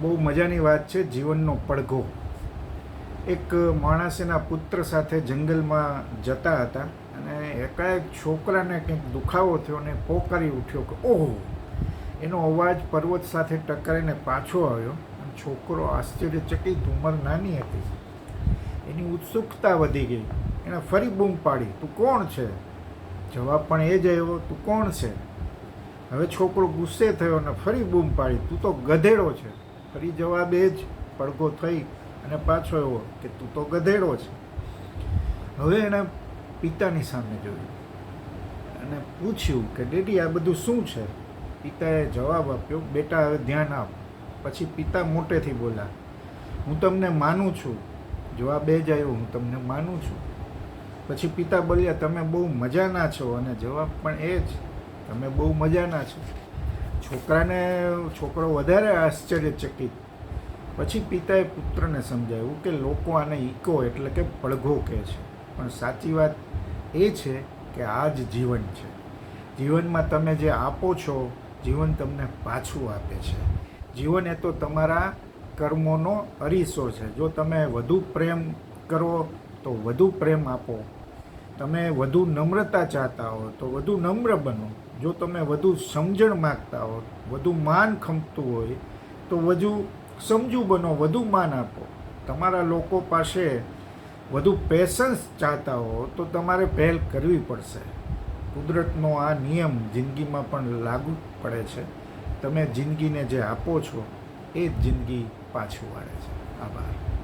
બહુ મજાની વાત છે, જીવનનો પડઘો. એક માણસ એના પુત્ર સાથે જંગલમાં જતા હતા અને એકાએક છોકરાને કંઈક દુખાવો થયો અને પોકારી ઉઠ્યો કે, ઓહો! એનો અવાજ પર્વત સાથે ટકરાઈને પાછો આવ્યો અને છોકરો આશ્ચર્યચકિત ઉંમર નાની હતી. એની ઉત્સુકતા વધી ગઈ. એણે ફરી બૂમ પાડી, તું કોણ છે? જવાબ પણ એ જ આવ્યો, તું કોણ છે? હવે છોકરો ગુસ્સે થયો અને ફરી બૂમ પાડી, તું તો ગધેડો છે. ફરી જવાબ એ જ પડઘો થઈ અને પાછો એવો કે તું તો ગધેડો છે. હવે એણે પિતાની સામે જોયું અને પૂછ્યું કે ડેડી, આ બધું શું છે? પિતાએ જવાબ આપ્યો, બેટા, હવે ધ્યાન આપ. પછી પિતા મોટેથી બોલા હું તમને માનું છું. જવાબ એ જ આવ્યો, હું તમને માનું છું. પછી પિતા બોલ્યા, તમે બહુ મજાના છો. અને જવાબ પણ એ જ, તમે બહુ મજાના છો. છોકરાને, છોકરો વધારે આશ્ચર્યચકિત પછી પિતાએ પુત્રને સમજાવ્યું કે લોકો આને ઈકો એટલે કે પડઘો કહે છે. પણ સાચી વાત એ છે કે આ જ જીવન છે. જીવનમાં તમે જે આપો છો, જીવન તમને પાછું આપે છે. જીવન એ તો તમારા કર્મોનો અરીસો છે. જો તમે વધુ પ્રેમ કરો, તો વધુ પ્રેમ આપો. તમે વધુ નમ્રતા ચાહતા હો, તો વધુ નમ્ર બનો. જો તમે વધુ સમજણ માગતા હો વધુ માન ખમતું હોય, તો વધુ સમજુ બનો વધુ માન આપો. તમારા લોકો પાસે વધુ પેશન્સ ચાહતા હો, તો તમારે પહેલ કરવી પડશે. કુદરતનો આ નિયમ જિંદગીમાં પણ લાગુ પડે છે. તમે જિંદગીને જે આપો છો, એ જ જિંદગી પાછું વાળે છે. આભાર.